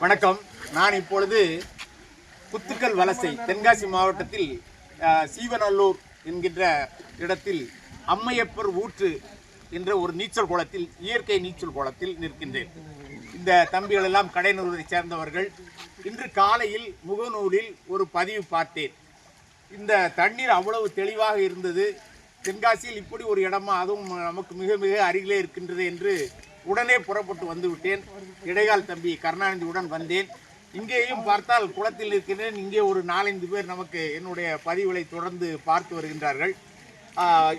வணக்கம். நான் இப்பொழுது குத்துக்கல் வலசை தென்காசி மாவட்டத்தில் சீவநல்லூர் என்கின்ற இடத்தில் அம்மையப்பர் ஊற்று என்ற ஒரு நீச்சல் குளத்தில் இயற்கை நீச்சல் குளத்தில் நிற்கின்றேன். இந்த தம்பிகள் எல்லாம் கடைநூரை சேர்ந்தவர்கள். இன்று காலையில் முகநூலில் ஒரு பதிவு பார்த்தேன். இந்த தண்ணீர் அவ்வளவு தெளிவாக இருந்தது. தென்காசியில் இப்படி ஒரு இடமா அதுவும் நமக்கு மிக மிக அருகிலே இருக்கின்றது என்று உடனே புறப்பட்டு வந்துவிட்டேன். இடைக்கால் இடைகால் தம்பி கருணாநிதியுடன் வந்தேன். இங்கேயும் பார்த்தால் குளத்தில் இருக்கிறேன் இங்கே ஒரு நாலஞ்சு பேர் நமக்கு என்னுடைய பதிவுகளை தொடர்ந்து பார்த்து வருகின்றார்கள்.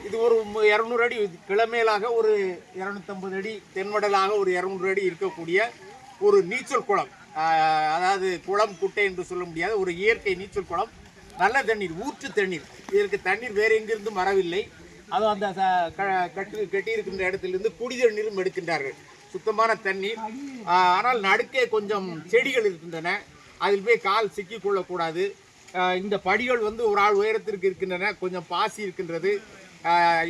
இது ஒரு இரநூறு அடி கிளமேலாக ஒரு இரநூத்தம்பது அடி தென்வடலாக ஒரு இரநூறு அடி இருக்கக்கூடிய ஒரு நீச்சல் குளம். அதாவது குளம் குட்டை என்று சொல்ல முடியாத ஒரு இயற்கை நீச்சல் குளம். நல்ல தண்ணீர் ஊற்று தண்ணீர். இதற்கு தண்ணீர் வேறு எங்கிருந்தும் வரவில்லை. அதுவும் அந்த கட்டு க- கட்டியிருக்கின்ற இடத்திலிருந்து குடி தண்ணீரும் எடுக்கின்றார்கள். சுத்தமான தண்ணீர். ஆனால் நடுக்கே கொஞ்சம் செடிகள் இருக்கின்றன. அதில் போய் கால் சிக்கிக்கொள்ளக்கூடாது இந்த படிகள் வந்து ஒரு ஆள் உயரத்திற்கு இருக்கின்றன கொஞ்சம் பாசி இருக்கின்றது.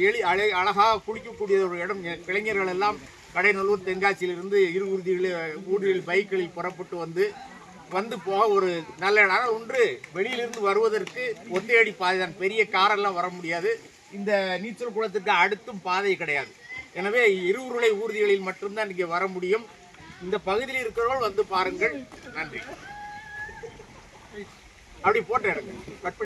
எளி அழை அழகாக குளிக்கக்கூடிய ஒரு இடம். இளைஞர்கள் எல்லாம் கடைநல்லூர் தென்காசியிலிருந்து இரு ஊர்திகளில் ஊர்திகளில் பைக்களில் புறப்பட்டு வந்து வந்து போக ஒரு நல்ல இடம். ஆனால் ஒன்று வெளியிலிருந்து வருவதற்கு ஒத்தையடி பாதை தான். பெரிய காரெல்லாம் வர முடியாது. இந்த நீச்சல் குளத்திற்கு அடுத்தும் பாதை கிடையாது. எனவே இருவுருளை ஊர்திகளில் மட்டும்தான் இங்கே வர முடியும். இந்த பகுதியில் இருக்கிறவர்கள் வந்து பாருங்கள். நன்றி. அப்படி போட்டேன் எடுங்க கட் பண்ணி